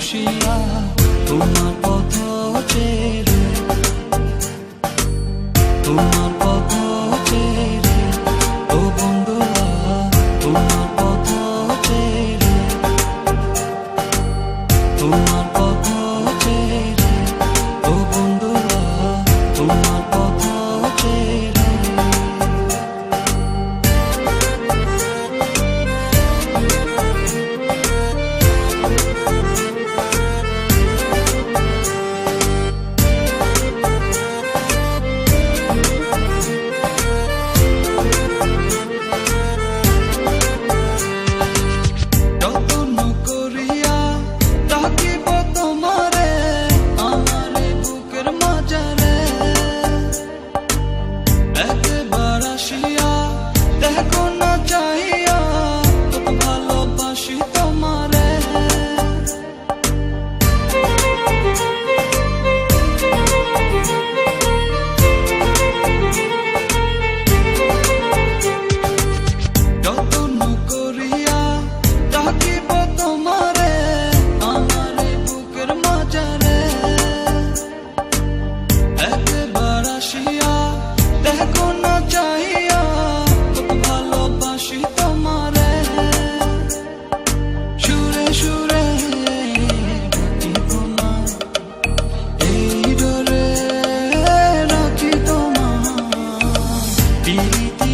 বসিয়া তোমার পথ চেরে তোমার পথ চেরে ও বন্ধুরা তোমার তোমার পথ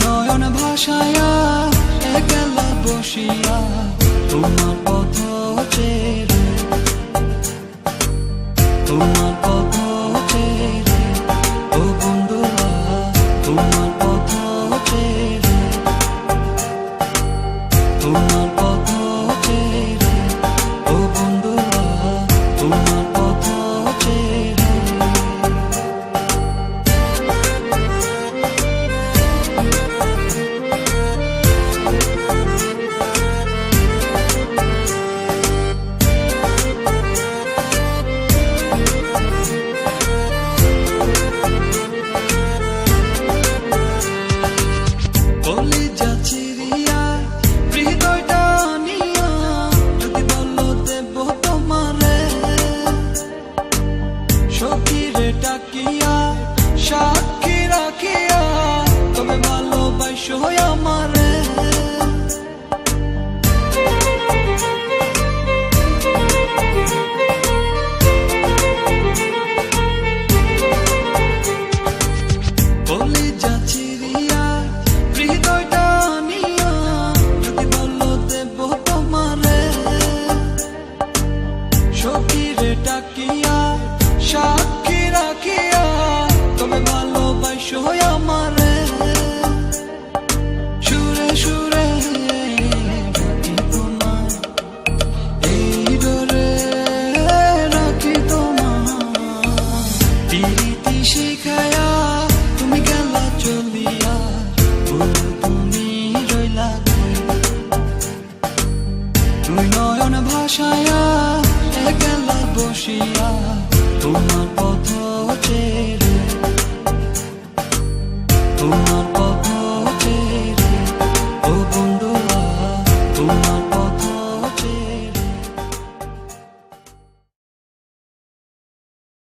নয়ন ভাষায়া একলা বসিয়া তোমার পথ চেরে তোমার পথ রাখিয়া, সাক্ষী রাখিয়া তুমি ভালোবাসো আমারে। সুরে সুরে এই ডরে রাখি তোমার প্রীতি শিখায়া তুমি গেলা চলিয়া তুমি রইলা তুই নয়ন ভাষায়া বসিয়া তোমার পথ চেরে তোমার